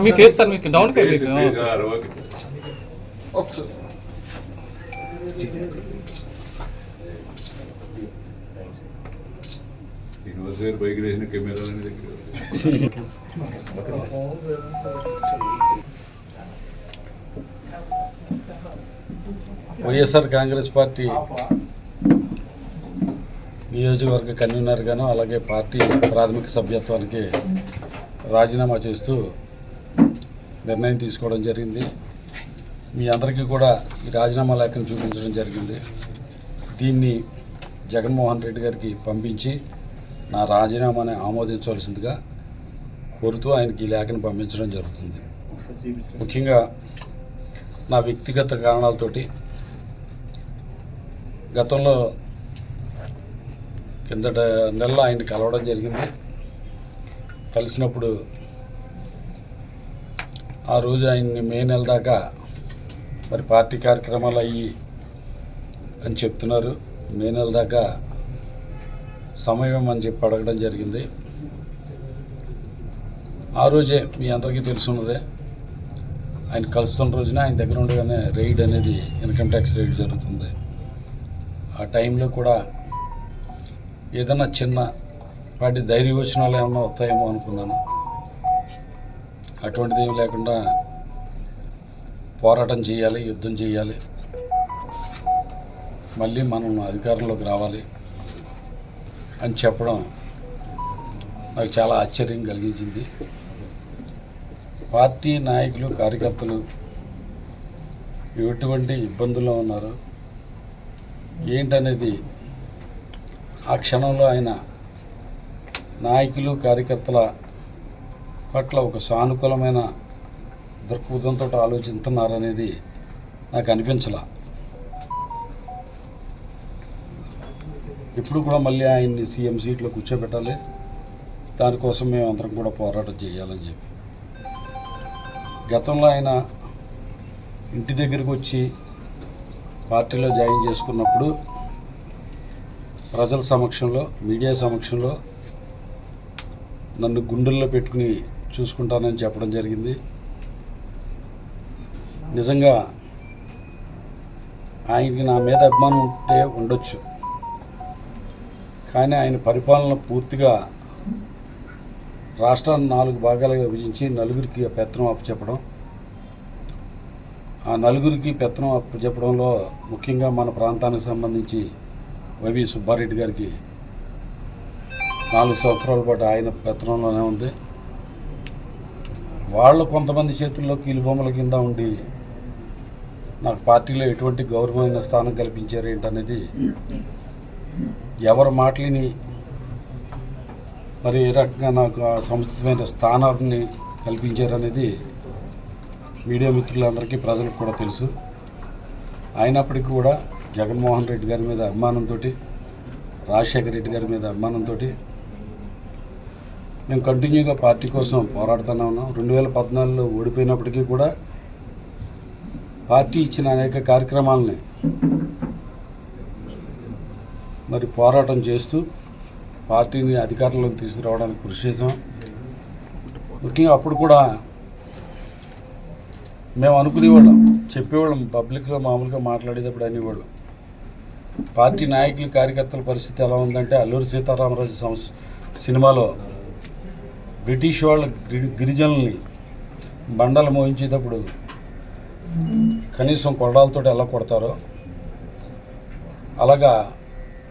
మీ face sir మీకు down face మీకు ఒకసారి పైకి వేసిన కెమెరాలని దగ్గర వైఎస్ఆర్ కాంగ్రెస్ పార్టీ నియోజకవర్గ కన్వీనర్గాను అలాగే పార్టీ ప్రాథమిక సభ్యత్వానికి రాజీనామా చేస్తూ నిర్ణయం తీసుకోవడం జరిగింది. మీ అందరికీ కూడా ఈ రాజీనామా లేఖను చూపించడం జరిగింది. దీన్ని జగన్మోహన్ రెడ్డి గారికి పంపించి నా రాజీనామాని ఆమోదించవలసిందిగా కోరుతూ ఆయనకి ఈ లేఖను పంపించడం జరుగుతుంది. ముఖ్యంగా నా వ్యక్తిగత కారణాలతోటి గతంలో కిందట నెలలో ఆయన కలవడం జరిగింది. కలిసినప్పుడు ఆ రోజు ఆయన్ని మే నెల దాకా మరి పార్టీ కార్యక్రమాలు అయ్యి అని చెప్తున్నారు. మే నెల దాకా సమయం అని చెప్పి అడగడం జరిగింది. ఆ రోజే మీ అందరికీ తెలుసున్నదే. ఆయన కలుస్తున్న రోజున ఆయన దగ్గర ఉండగానే రైడ్ అనేది ఇన్కమ్ ట్యాక్స్ రైడ్ జరుగుతుంది. ఆ టైంలో కూడా ఏదైనా చిన్న వాటి ధైర్యవచనాలు ఏమైనా వస్తాయేమో అనుకున్నాను. అటువంటిది ఏమి లేకుండా పోరాటం చేయాలి యుద్ధం చేయాలి. మళ్ళీ మనం అధికారంలోకి రావాలి అని చెప్పడం నాకు చాలా ఆశ్చర్యం కలిగించింది. పార్టీ నాయకులు కార్యకర్తలు ఎటువంటి ఇబ్బందుల్లో ఉన్నారు? ఏంటనేది ఆ క్షణంలో ఆయన నాయకులు కార్యకర్తల పట్ల ఒక సానుకూలమైన దృక్పథంతో ఆలోచిస్తున్నారనేది నాకు అనిపించలా. ఇప్పుడు కూడా మళ్ళీ ఆయన్ని సీఎం సీట్లో కూర్చోబెట్టాలి. దానికోసం మేము అందరం కూడా పోరాటం చేయాలని చెప్పి. గతంలో ఆయన ఇంటి దగ్గరికి వచ్చి పార్టీలో జాయిన్ చేసుకున్నప్పుడు ప్రజల సమక్షంలో మీడియా సమక్షంలో నన్ను గుండెల్లో పెట్టుకుని చూసుకుంటానని చెప్పడం జరిగింది. నిజంగా ఆయనకి నా మీద అభిమానం ఉంటే ఉండొచ్చు. కానీ ఆయన పరిపాలన పూర్తిగా రాష్ట్రాన్ని నాలుగు భాగాలుగా విభజించి నలుగురికి పెత్తనం అప్పచెప్పడం ఆ నలుగురికి పెత్తనం అప్పచెప్పడంలో ముఖ్యంగా మన ప్రాంతానికి సంబంధించి వైవి సుబ్బారెడ్డి గారికి నాలుగు సంవత్సరాల పాటు ఆయన పెత్తనంలోనే ఉంది. వాళ్ళు కొంతమంది చేతుల్లో కీలుబొమ్మల కింద ఉండి నాకు పార్టీలో ఎటువంటి గౌరవమైన స్థానం కల్పించారు ఏంటనేది ఎవరి మాటలిని మరి ఏ రకంగా నాకు ఆ సముచితమైన స్థానాన్ని కల్పించారనేది మీడియా మిత్రులందరికీ ప్రజలకు కూడా తెలుసు. అయినప్పటికీ కూడా జగన్మోహన్ రెడ్డి గారి మీద అభిమానంతో రాజశేఖర రెడ్డి గారి మీద అభిమానంతో మేము కంటిన్యూగా పార్టీ కోసం పోరాడుతూనే ఉన్నాం. రెండు వేల పద్నాలుగులో ఓడిపోయినప్పటికీ కూడా పార్టీ ఇచ్చిన అనేక కార్యక్రమాలని మరి పోరాటం చేస్తూ పార్టీని అధికారంలోకి తీసుకురావడానికి కృషి చేసాం ముఖ్యంగా అప్పుడు కూడా మేము అనుకునేవాళ్ళం చెప్పేవాళ్ళం పబ్లిక్లో మామూలుగా మాట్లాడేటప్పుడు అనేవాళ్ళం పార్టీ నాయకులు కార్యకర్తల పరిస్థితి ఎలా ఉందంటే అల్లూరి సీతారామరాజు సంస్ సినిమాలో బ్రిటిష్ వాళ్ళ గిరి- గిరిజనుల్ని బండలు మోయించేటప్పుడు కనీసం కొరడాలతో ఎలా కొడతారో అలాగా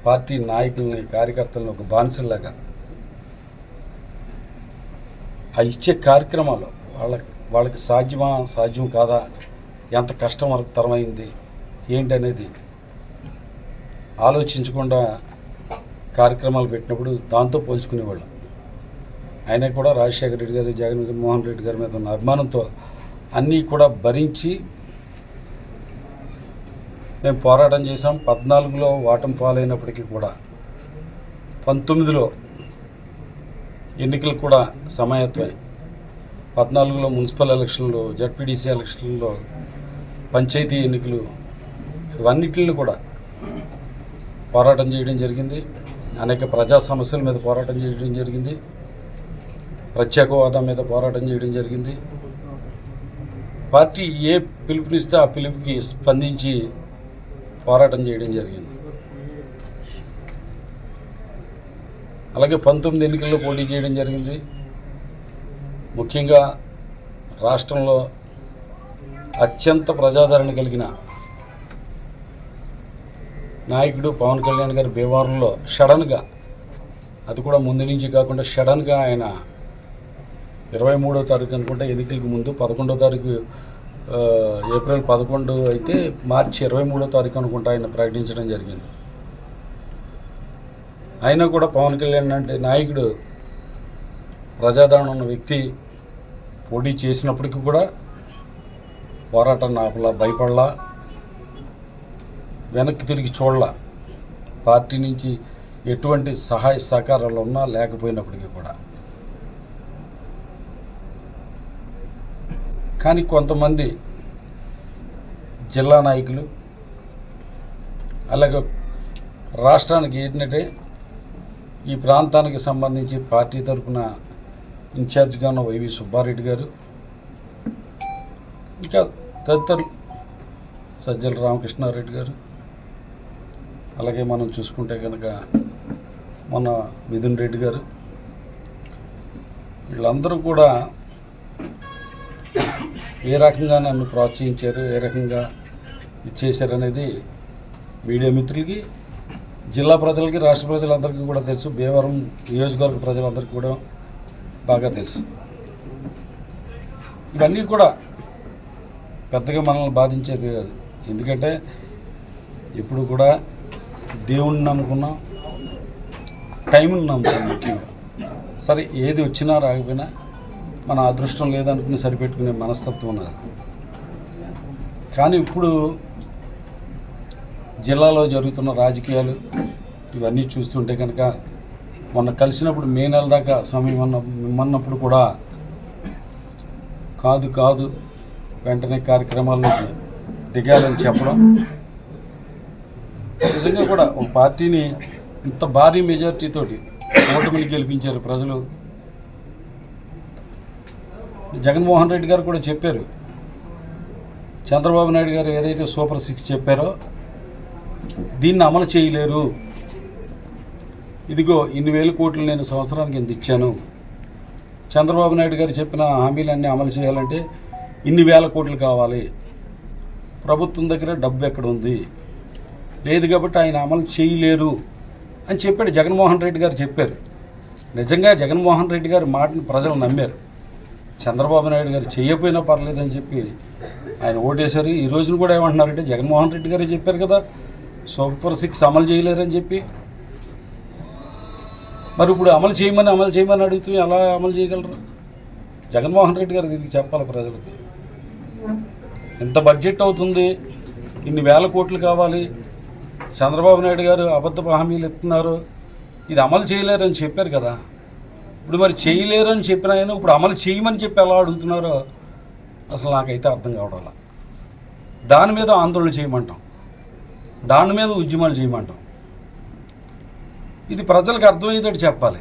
పార్టీ నాయకుల్ని కార్యకర్తలను ఒక బానిసల్లాగా ఆ ఇచ్చే కార్యక్రమాలు వాళ్ళకి వాళ్ళకి సాధ్యమా సాధ్యం కాదా ఎంత కష్టతరమైంది ఏంటనేది ఆలోచించకుండా కార్యక్రమాలు పెట్టినప్పుడు దాంతో పోల్చుకునేవాళ్ళం. ఆయన కూడా రాజశేఖర రెడ్డి గారు జగన్మోహన్ రెడ్డి గారి మీద ఉన్న అభిమానంతో అన్నీ కూడా భరించి మేము పోరాటం చేసాం పద్నాలుగులో వాటం పాలైనప్పటికీ కూడా పంతొమ్మిదిలో ఎన్నికలు కూడా సమాయత్వం పద్నాలుగులో మున్సిపల్ ఎలక్షన్లు జడ్పీడీసీ ఎలక్షన్లో పంచాయతీ ఎన్నికలు ఇవన్నిటిని కూడా పోరాటం చేయడం జరిగింది. అనేక ప్రజా సమస్యల మీద పోరాటం చేయడం జరిగింది. ప్రత్యేక హోదా మీద పోరాటం చేయడం జరిగింది. పార్టీ ఏ పిలుపునిస్తే ఆ పిలుపుకి స్పందించి పోరాటం చేయడం జరిగింది. అలాగే పంతొమ్మిది ఎన్నికల్లో పోటీ చేయడం జరిగింది. ముఖ్యంగా రాష్ట్రంలో అత్యంత ప్రజాదరణ కలిగిన నాయకుడు పవన్ కళ్యాణ్ గారి భీమవరంలో సడన్గా అది కూడా ముందు నుంచి కాకుండా సడన్గా ఆయన ఇరవై మూడో తారీఖు అనుకుంటే ఎన్నికలకు ముందు పదకొండో తారీఖు ఏప్రిల్ పదకొండు అయితే మార్చి ఇరవై మూడో తారీఖు అనుకుంటా ఆయన ప్రకటించడం జరిగింది. అయినా కూడా పవన్ కళ్యాణ్ అంటే నాయకుడు ప్రజాదరణ ఉన్న వ్యక్తి పోటీ చేసినప్పటికీ కూడా పోరాటం ఆపలా భయపడలా వెనక్కి తిరిగి చూడలా. పార్టీ నుంచి ఎటువంటి సహాయ సహకారాలు ఉన్నా లేకపోయినప్పటికీ కూడా. కానీ కొంతమంది జిల్లా నాయకులు అలాగే రాష్ట్రానికి ఏంటంటే ఈ ప్రాంతానికి సంబంధించి పార్టీ తరఫున ఇన్ఛార్జ్గా ఉన్న వైవి సుబ్బారెడ్డి గారు ఇంకా తదితరులు సజ్జల రామకృష్ణారెడ్డి గారు అలాగే మనం చూసుకుంటే కనుక మన మిథున్ రెడ్డి గారు వీళ్ళందరూ కూడా ఏ రకంగా నన్ను ప్రోత్సహించారు ఏ రకంగా ఇచ్చేశారు అనేది మీడియా మిత్రులకి జిల్లా ప్రజలకి రాష్ట్ర ప్రజలందరికీ కూడా తెలుసు. భీమవరం నియోజకవర్గ ప్రజలందరికీ కూడా బాగా తెలుసు. ఇవన్నీ కూడా పెద్దగా మనల్ని బాధించేది కాదు. ఎందుకంటే ఇప్పుడు కూడా దేవుణ్ణి నమ్ముకున్నాం టైంని నమ్ముకున్నాం ముఖ్యంగా. సరే ఏది వచ్చినా రాకపోయినా మన అదృష్టం లేదనుకుని సరిపెట్టుకునే మనస్తత్వం ఉన్నది. కానీ ఇప్పుడు జిల్లాలో జరుగుతున్న రాజకీయాలు ఇవన్నీ చూస్తుంటే కనుక మొన్న కలిసినప్పుడు మే నెల దాకా సమయం మిమ్మన్నప్పుడు కూడా కాదు కాదు వెంటనే కార్యక్రమాల్లోకి దిగాలని చెప్పడం నిజంగా కూడా ఒక పార్టీని ఇంత భారీ మెజార్టీతోటి ఓటమిని గెలిపించారు ప్రజలు జగన్మోహన్ రెడ్డి గారు కూడా చెప్పారు. చంద్రబాబు నాయుడు గారు ఏదైతే సూపర్ సిక్స్ చెప్పారో దీన్ని అమలు చేయలేరు. ఇదిగో ఇన్ని వేల కోట్లు నేను సంవత్సరానికి ఎంత ఇచ్చాను? చంద్రబాబు నాయుడు గారు చెప్పిన హామీలన్నీ అమలు చేయాలంటే ఇన్ని వేల కోట్లు కావాలి. ప్రభుత్వం దగ్గర డబ్బు ఎక్కడ ఉంది? లేదు కాబట్టి ఆయన అమలు చేయలేరు అని చెప్పాడు జగన్మోహన్ రెడ్డి గారు చెప్పారు. నిజంగా జగన్మోహన్ రెడ్డి గారి మాటను ప్రజలు నమ్మారు. చంద్రబాబు నాయుడు గారు చేయకపోయినా పర్లేదని చెప్పి ఆయన ఓటేశారు. ఈ రోజున కూడా ఏమంటున్నారంటే జగన్మోహన్ రెడ్డి గారే చెప్పారు కదా సూపర్ సిక్స్ అమలు చేయలేరని చెప్పి. మరి ఇప్పుడు అమలు చేయమని అమలు చేయమని అడుగుతూ ఎలా అమలు చేయగలరు? జగన్మోహన్ రెడ్డి గారు దీనికి చెప్పాలి ప్రజలకి. ఎంత బడ్జెట్ అవుతుంది ఇన్ని వేల కోట్లు కావాలి చంద్రబాబు నాయుడు గారు అబద్ధ హామీలు ఇస్తున్నారు ఇది అమలు చేయలేరని చెప్పారు కదా. ఇప్పుడు మరి చేయలేరని చెప్పిన ఆయన ఇప్పుడు అమలు చేయమని చెప్పి ఎలా అడుగుతున్నారో అసలు నాకైతే అర్థం కావడం దాని మీద ఆందోళన చేయమంటాం. దాని మీద ఉద్యమాలు చేయమంటాం. ఇది ప్రజలకు అర్థమయ్యేటట్టు చెప్పాలి.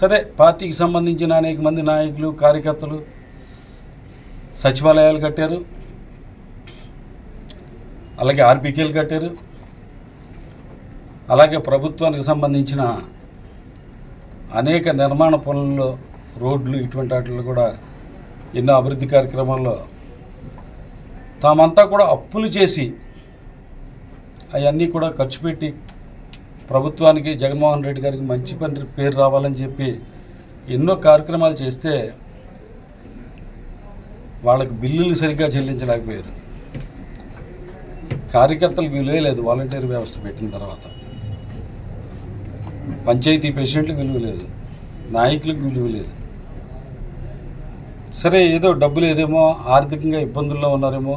సరే పార్టీకి సంబంధించిన అనేక మంది నాయకులు కార్యకర్తలు సచివాలయాలు కట్టారు. అలాగే ఆర్బీకేలు కట్టారు. అలాగే ప్రభుత్వానికి సంబంధించిన అనేక నిర్మాణ పనుల్లో రోడ్లు ఇటువంటి వాటిల్లో కూడా ఎన్నో అభివృద్ధి కార్యక్రమాల్లో తామంతా కూడా అప్పులు చేసి అవన్నీ కూడా ఖర్చు పెట్టి ప్రభుత్వానికి జగన్మోహన్ రెడ్డి గారికి మంచి పని పేరు రావాలని చెప్పి ఎన్నో కార్యక్రమాలు చేస్తే వాళ్ళకి బిల్లులు సరిగ్గా చెల్లించలేకపోయారు. కార్యకర్తలకు విలువే లేదు వాలంటీర్ వ్యవస్థ పెట్టిన తర్వాత. పంచాయతీ ప్రెసిడెంట్లకు విలువ లేదు నాయకులకు విలువ లేదు. సరే ఏదో డబ్బులు ఏదేమో ఆర్థికంగా ఇబ్బందుల్లో ఉన్నారేమో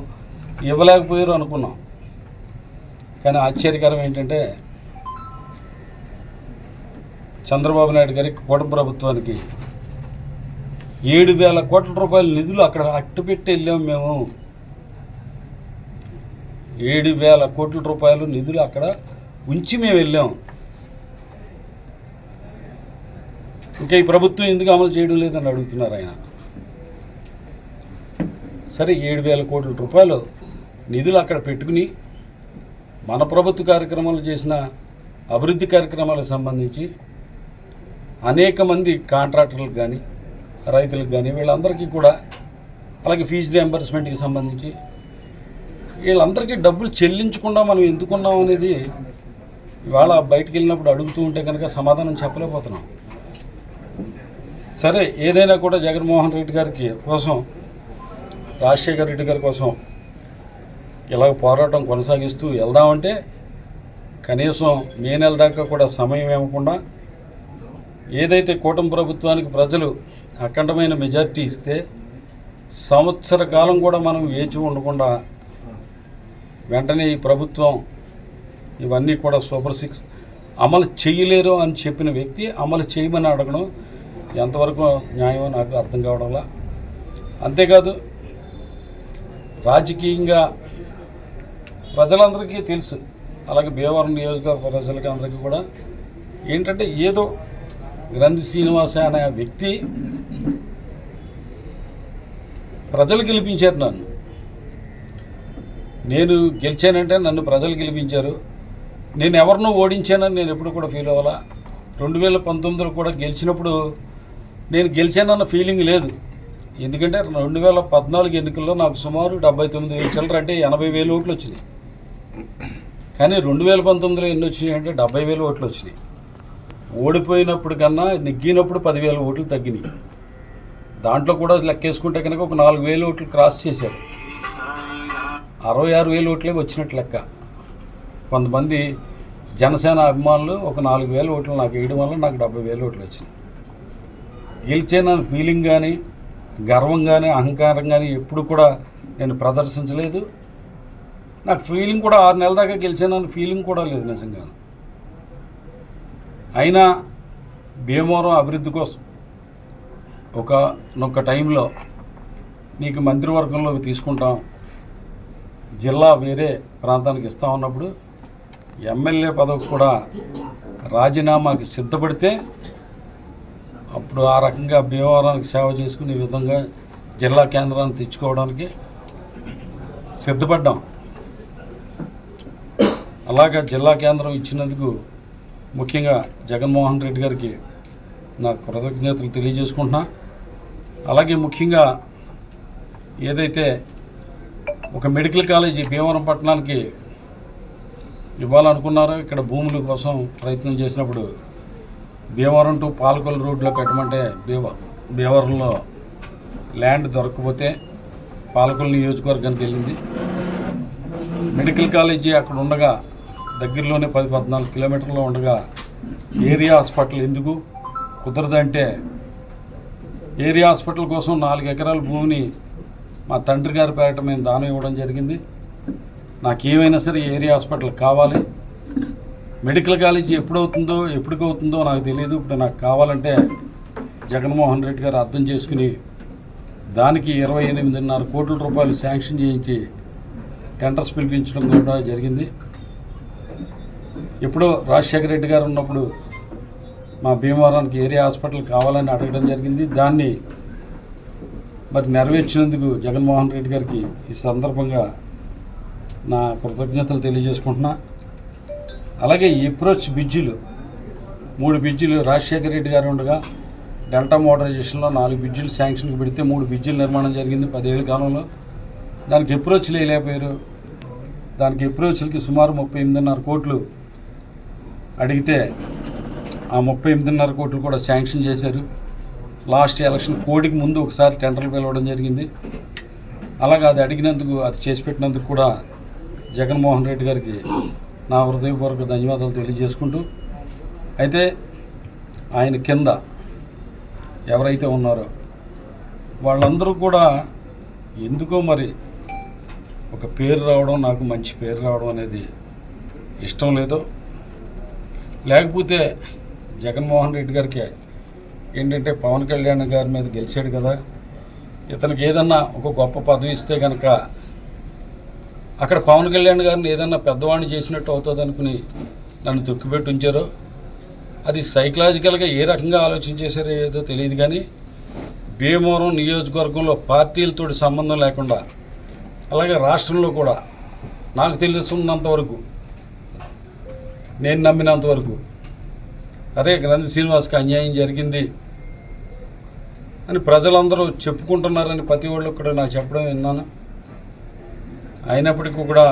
ఇవ్వలేకపోయారు అనుకున్నాం. కానీ ఆశ్చర్యకరం ఏంటంటే చంద్రబాబు నాయుడు గారి కూటమి ప్రభుత్వానికి ఏడు వేల కోట్ల రూపాయల నిధులు అక్కడ అట్టుపెట్టి వెళ్ళాము మేము. ఏడు వేల కోట్ల రూపాయలు నిధులు అక్కడ ఉంచి మేము వెళ్ళాం. ఇంకా ఈ ప్రభుత్వం ఎందుకు అమలు చేయడం లేదని అడుగుతున్నారు ఆయన. సరే ఏడు వేల కోట్ల రూపాయలు నిధులు అక్కడ పెట్టుకుని మన ప్రభుత్వ కార్యక్రమాలు చేసిన అభివృద్ధి కార్యక్రమాలకు సంబంధించి అనేక మంది కాంట్రాక్టర్లకు కానీ రైతులకు కానీ వీళ్ళందరికీ కూడా అలాగే ఫీజు రియంబర్స్మెంట్కి సంబంధించి వీళ్ళందరికీ డబ్బులు చెల్లించకుండా మనం ఎందుకున్నాం అనేది ఇవాళ బయటికి వెళ్ళినప్పుడు అడుగుతూ ఉంటే కనుక సమాధానం చెప్పలేకపోతున్నాం. సరే ఏదైనా కూడా జగన్మోహన్ రెడ్డి గారికి కోసం రాజశేఖర్ రెడ్డి గారి కోసం ఇలాగ పోరాటం కొనసాగిస్తూ వెళ్దామంటే కనీసం మే నెల దాకా కూడా సమయం ఇవ్వకుండా ఏదైతే కూటమి ప్రభుత్వానికి ప్రజలు అఖండమైన మెజార్టీ ఇస్తే సంవత్సర కాలం కూడా మనం వేచి ఉండకుండా వెంటనే ఈ ప్రభుత్వం ఇవన్నీ కూడా సూపర్ సిక్స్ అమలు చేయలేరు అని చెప్పిన వ్యక్తి అమలు చేయమని అడగడం ఎంతవరకు న్యాయమో నాకు అర్థం కావడంలా. అంతేకాదు రాజకీయంగా ప్రజలందరికీ తెలుసు. అలాగే భీమవరం నియోజకవర్గ ప్రజలకి అందరికీ కూడా ఏంటంటే ఏదో గ్రంథి శ్రీనివాస అనే వ్యక్తి ప్రజలు గెలిపించారు నన్ను. నేను గెలిచానంటే నన్ను ప్రజలు గెలిపించారు. నేను ఎవరినో ఓడించానని నేను ఎప్పుడు కూడా ఫీల్ అవ్వాలా? రెండు వేల పంతొమ్మిదిలో కూడా గెలిచినప్పుడు నేను గెలిచానన్న ఫీలింగ్ లేదు. ఎందుకంటే రెండు వేల పద్నాలుగు ఎన్నికల్లో నాకు సుమారు డెబ్బై తొమ్మిది వేలు చిల్లర అంటే ఎనభై వేలు ఓట్లు వచ్చినాయి. కానీ రెండు వేల పంతొమ్మిదిలో ఎన్ని వచ్చినాయి అంటే డెబ్బై వేలు ఓట్లు వచ్చినాయి. ఓడిపోయినప్పుడు కన్నా నెగ్గినప్పుడు పదివేల ఓట్లు తగ్గినాయి. దాంట్లో కూడా లెక్కేసుకుంటే కనుక ఒక నాలుగు వేలు ఓట్లు క్రాస్ చేశారు. అరవై ఆరు వేలు ఓట్లే వచ్చినట్టు లెక్క. కొంతమంది జనసేన అభిమానులు ఒక నాలుగు వేల ఓట్లు నాకు వేయడం వల్ల నాకు డెబ్బై వేలు ఓట్లు వచ్చినాయి. గెలిచానని ఫీలింగ్ కానీ గర్వం కానీ అహంకారం కానీ ఎప్పుడు కూడా నేను ప్రదర్శించలేదు. నాకు ఫీలింగ్ కూడా ఆరు నెలల దాకా గెలిచానని ఫీలింగ్ కూడా లేదు నిజంగా అయినా భీమవరం అభివృద్ధి కోసం ఒక నొక్క టైంలో నీకు మంత్రివర్గంలోకి తీసుకుంటాం. జిల్లా వేరే ప్రాంతానికి ఇస్తా ఉన్నప్పుడు ఎమ్మెల్యే పదవి కూడా రాజీనామాకి సిద్ధపడితే అప్పుడు ఆ రకంగా భీమవరానికి సేవ చేసుకునే విధంగా జిల్లా కేంద్రాన్ని తెచ్చుకోవడానికి సిద్ధపడ్డాం. అలాగా జిల్లా కేంద్రం ఇచ్చినందుకు ముఖ్యంగా జగన్మోహన్ రెడ్డి గారికి నా కృతజ్ఞతలు తెలియజేసుకుంటున్నా. అలాగే ముఖ్యంగా ఏదైతే ఒక మెడికల్ కాలేజీ భీమవరం పట్టణానికి ఇవ్వాలనుకున్నారో ఇక్కడ భూముల కోసం ప్రయత్నం చేసినప్పుడు భీమవరం టు పాలకొల్లు రోడ్లో పెట్టమంటే భీమ భీమవరంలో ల్యాండ్ దొరకకపోతే పాలకొల్లు నియోజకవర్గానికి వెళ్ళింది. మెడికల్ కాలేజీ అక్కడ ఉండగా దగ్గరలోనే పది పద్నాలుగు కిలోమీటర్లో ఉండగా ఏరియా హాస్పిటల్ ఎందుకు? కుదరదంటే ఏరియా హాస్పిటల్ కోసం నాలుగు ఎకరాల భూమిని మా తండ్రి గారి పేరట మేము దానం ఇవ్వడం జరిగింది. నాకు ఏమైనా సరే ఏరియా హాస్పిటల్ కావాలి. మెడికల్ కాలేజీ ఎప్పుడవుతుందో ఎప్పటికవుతుందో నాకు తెలియదు ఇప్పుడు నాకు కావాలంటే జగన్మోహన్ రెడ్డి గారు అర్థం చేసుకుని దానికి ఇరవై ఎనిమిదిన్నర కోట్ల రూపాయలు శాంక్షన్ చేయించి టెండర్స్ పిలిపించడం కూడా జరిగింది. ఎప్పుడో రాజశేఖర రెడ్డి గారు ఉన్నప్పుడు మా భీమవరానికి ఏరియా హాస్పిటల్ కావాలని అడగడం జరిగింది. దాన్ని మరి నెరవేర్చినందుకు జగన్మోహన్ రెడ్డి గారికి ఈ సందర్భంగా నా కృతజ్ఞతలు తెలియజేసుకుంటున్నా. అలాగే అప్రోచ్ బ్రిడ్జిలు మూడు బ్రిడ్జిలు రాజశేఖర రెడ్డి గారు ఉండగా డెల్టా మోటరైజేషన్లో నాలుగు బ్రిడ్జిలు శాంక్షన్కి పెడితే మూడు బ్రిడ్జిల నిర్మాణం జరిగింది పదేళ్ళ కాలంలో. దానికి అప్రోచ్లు వేయలేకపోయారు దానికి అప్రోచ్లకి సుమారు ముప్పై ఎనిమిదిన్నర కోట్లు అడిగితే ఆ ముప్పై ఎనిమిదిన్నర కోట్లు కూడా శాంక్షన్ చేశారు. లాస్ట్ ఎలక్షన్ కోడికి ముందు ఒకసారి టెండర్లు పిలవడం జరిగింది. అలాగే అది అడిగినందుకు అది చేసి పెట్టినందుకు కూడా జగన్మోహన్ రెడ్డి గారికి నా హృదయపూర్వక ధన్యవాదాలు తెలియజేసుకుంటూ అయితే ఆయన కింద ఎవరైతే ఉన్నారో వాళ్ళందరూ కూడా ఎందుకో మరి ఒక పేరు రావడం నాకు మంచి పేరు రావడం అనేది ఇష్టం లేదు లేకపోతే జగన్మోహన్ రెడ్డి గారికి ఏంటంటే పవన్ కళ్యాణ్ గారి మీద గెలిచాడు కదా ఇతనికి ఏదన్నా ఒక గొప్ప పదవి ఇస్తే కనుక అక్కడ పవన్ కళ్యాణ్ గారిని ఏదన్నా పెద్దవాడిని చేసినట్టు అవుతుంది అనుకుని నన్ను తొక్కిపెట్టి ఉంచారో? అది సైకలాజికల్గా ఏ రకంగా ఆలోచించేసారో ఏదో తెలియదు కానీ భీమవరం నియోజకవర్గంలో పార్టీలతో సంబంధం లేకుండా అలాగే రాష్ట్రంలో కూడా నాకు తెలుసున్నంత వరకు నేను నమ్మినంత వరకు అరే గ్రంథి శ్రీనివాస్కి అన్యాయం జరిగింది అని ప్రజలందరూ చెప్పుకుంటున్నారని ప్రతి వాళ్ళు కూడా నాకు చెప్పడం విన్నాను. అయినప్పటికీ కూడా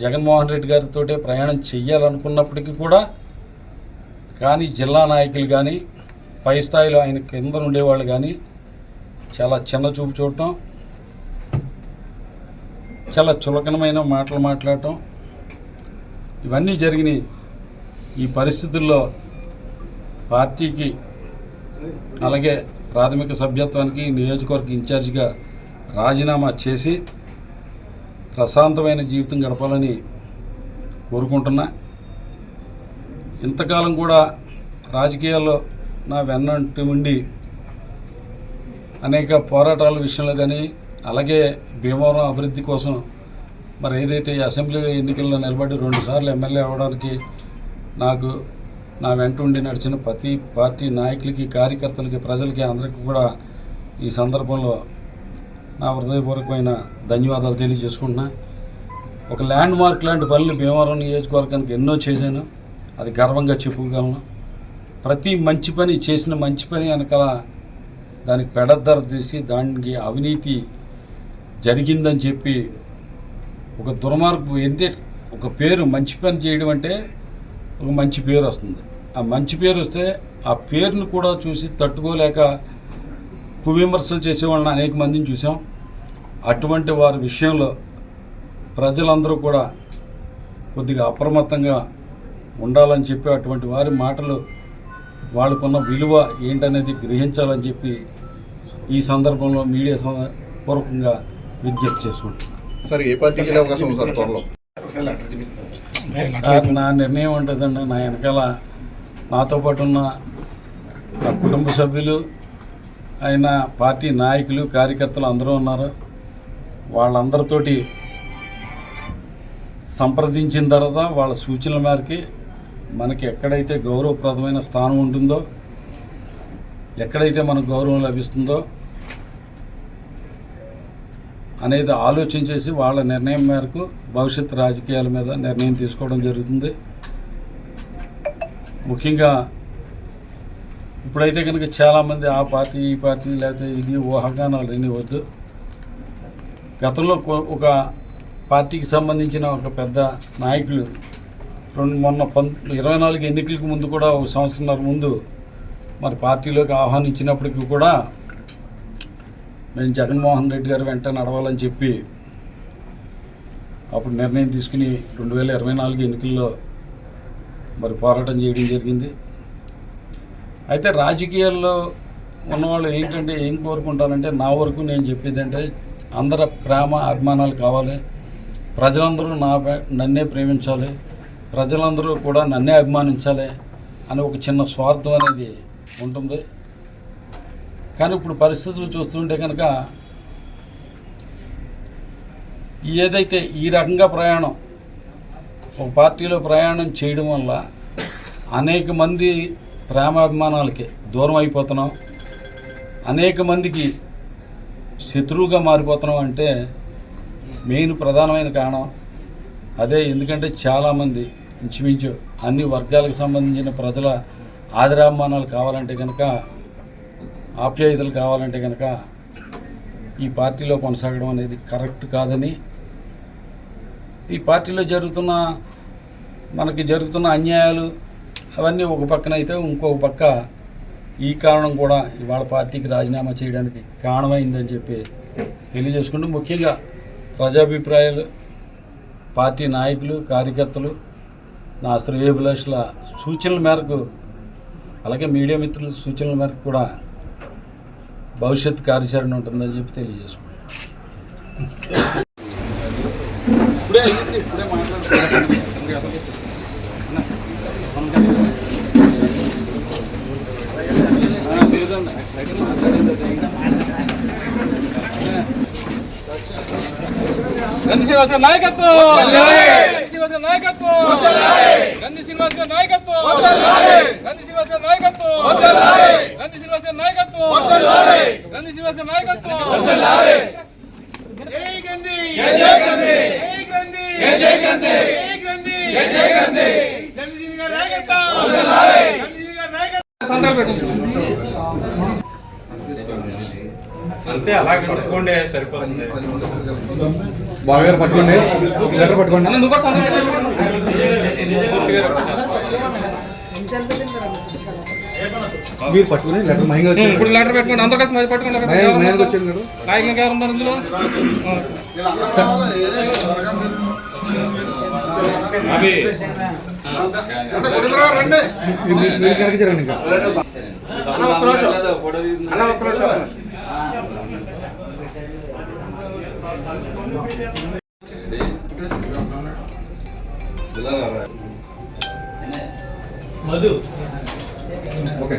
జగన్మోహన్ రెడ్డి గారితో ప్రయాణం చెయ్యాలనుకున్నప్పటికీ కూడా కానీ జిల్లా నాయకులు కానీ పై స్థాయిలో ఆయన కింద ఉండేవాళ్ళు కానీ చాలా చిన్న చూపు చూడటం చాలా చులకనమైన మాటలు మాట్లాడటం ఇవన్నీ జరిగినాయి. ఈ పరిస్థితుల్లో పార్టీకి అలాగే ప్రాథమిక సభ్యత్వానికి నియోజకవర్గ ఇన్ఛార్జిగా రాజీనామా చేసి ప్రశాంతమైన జీవితం గడపాలని కోరుకుంటున్నా. ఇంతకాలం కూడా రాజకీయాల్లో నా వెన్నంటి ఉండి అనేక పోరాటాల విషయంలో కానీ అలాగే భీమవరం అభివృద్ధి కోసం మరి ఏదైతే ఈ అసెంబ్లీ ఎన్నికల్లో నిలబడి రెండుసార్లు ఎమ్మెల్యే అవ్వడానికి నాకు నా వెంట ఉండి నడిచిన ప్రతి పార్టీ నాయకులకి కార్యకర్తలకి ప్రజలకి అందరికీ కూడా ఈ సందర్భంలో నా హృదయపూర్వకమైన ధన్యవాదాలు తెలియజేసుకుంటున్నా. ఒక ల్యాండ్ మార్క్ లాంటి పనులు భీమవరం నియోజకవర్గానికి ఎన్నో చేశాను. అది గర్వంగా చెప్పుకోగలను. ప్రతి మంచి పని చేసిన మంచి పని వెనకాల దానికి పెడద్దర తీసి దానికి అవినీతి జరిగిందని చెప్పి ఒక దుర్మార్గు ఏంటి? ఒక పేరు మంచి పని చేయడం అంటే ఒక మంచి పేరు వస్తుంది. ఆ మంచి పేరు వస్తే ఆ పేరును కూడా చూసి తట్టుకోలేక కువిమర్శలు చేసేవాళ్ళని అనేక మందిని చూసాం. అటువంటి వారి విషయంలో ప్రజలందరూ కూడా కొద్దిగా అప్రమత్తంగా ఉండాలని చెప్పి అటువంటి వారి మాటలు వాళ్ళకున్న విలువ ఏంటనేది గ్రహించాలని చెప్పి ఈ సందర్భంలో మీడియా పూర్వకంగా విజ్ఞప్తి చేసుకుంటున్నాను సార్ ఏ పార్టీకి వెళ్ళే అవకాశం ఉంది సార్ త్వరలో? సార్, నా నిర్ణయం ఉంటుందండి నా వెనకాల నాతో పాటు ఉన్న నా కుటుంబ సభ్యులు ఆయన పార్టీ నాయకులు కార్యకర్తలు అందరూ ఉన్నారు. వాళ్ళందరితోటి సంప్రదించిన తర్వాత వాళ్ళ సూచనల మేరకి మనకి ఎక్కడైతే గౌరవప్రదమైన స్థానం ఉంటుందో ఎక్కడైతే మనకు గౌరవం లభిస్తుందో అనేది ఆలోచన చేసి వాళ్ళ నిర్ణయం మేరకు భవిష్యత్ రాజకీయాల మీద నిర్ణయం తీసుకోవడం జరుగుతుంది. ముఖ్యంగా ఇప్పుడైతే కనుక చాలామంది ఆ పార్టీ ఈ పార్టీ లేకపోతే ఇది ఊహాగానాలు ఎన్ని వద్దు గతంలో ఒక పార్టీకి సంబంధించిన ఒక పెద్ద నాయకులు రెండు మొన్న పం ఇరవై నాలుగు ఎన్నికలకు ముందు కూడా ఒక సంవత్సరంన్నర ముందు మరి పార్టీలోకి ఆహ్వానించినప్పటికీ కూడా నేను జగన్మోహన్ రెడ్డి గారు వెంట నడవాలని చెప్పి అప్పుడు నిర్ణయం తీసుకుని రెండు వేల ఇరవై నాలుగు ఎన్నికల్లో మరి పోరాటం చేయడం జరిగింది. అయితే రాజకీయాల్లో ఉన్నవాళ్ళు ఏంటంటే ఏం కోరుకుంటారంటే నా వరకు నేను చెప్పేది అంటే అందరి ప్రేమ అభిమానాలు కావాలి. ప్రజలందరూ నా పే- నన్నే ప్రేమించాలి. ప్రజలందరూ కూడా నన్నే అభిమానించాలి అని ఒక చిన్న స్వార్థం అనేది ఉంటుంది. కానీ ఇప్పుడు పరిస్థితులు చూస్తుంటే కనుక ఏదైతే ఈ రకంగా ప్రయాణం ఒక పార్టీలో ప్రయాణం చేయడం వల్ల అనేక మంది ప్రేమాభిమానాలకి దూరం అయిపోతున్నాం. అనేక మందికి శత్రువుగా మారిపోతున్నాం అంటే మెయిన్ ప్రధానమైన కారణం అదే. ఎందుకంటే చాలామంది ఇంచుమించు అన్ని వర్గాలకు సంబంధించిన ప్రజల ఆదరాభిమానాలు కావాలంటే కనుక ఆప్యాయతలు కావాలంటే కనుక ఈ పార్టీలో కొనసాగడం అనేది కరెక్ట్ కాదని. ఈ పార్టీలో జరుగుతున్న మనకి జరుగుతున్న అన్యాయాలు అవన్నీ ఒక పక్కన అయితే ఇంకొక పక్క ఈ కారణం కూడా ఇవాళ పార్టీకి రాజీనామా చేయడానికి కారణమైందని చెప్పి తెలియజేసుకుంటూ ముఖ్యంగా ప్రజాభిప్రాయాలు పార్టీ నాయకులు కార్యకర్తలు నా శ్రేయభిలాషుల సూచనల మేరకు అలాగే మీడియా మిత్రుల సూచనల మేరకు కూడా భవిష్యత్ కార్యాచరణ ఉంటుందని చెప్పి తెలియజేసుకున్నాను ఇప్పుడే ఇప్పుడే మాట్లాడుతున్నాను. ఆ, గంధి శ్రీనివాస్ గారి నాయకత్వం! గంధి శ్రీనివాస్ గారి నాయకత్వం! గంధి శ్రీనివాస్ గారి నాయకత్వం! గంధి శ్రీనివాస్ గారి నాయకత్వం! గంధి శ్రీనివాస్ గారి నాయకత్వం! గంధి శ్రీనివాస్ గారి నాయకత్వం! సంతకాలు పెట్టండి. అంతే అలా కట్టుకోండి సరిపోతుంది బాగా పట్టుకోండి లెటర్ పట్టుకోండి మీరు పట్టుకుని లెటర్ మహింగా. ఇప్పుడు లెటర్ పెట్టుకోండి అందరూ కలిసి మరి పట్టుకోండి లెటర్ మహింగా వచ్చింది నాయకులు ఎవరు ఉన్నారు ఇందులో అవి రండి మీరు జరగండి ఇంకా ఇలా రా. ఓకే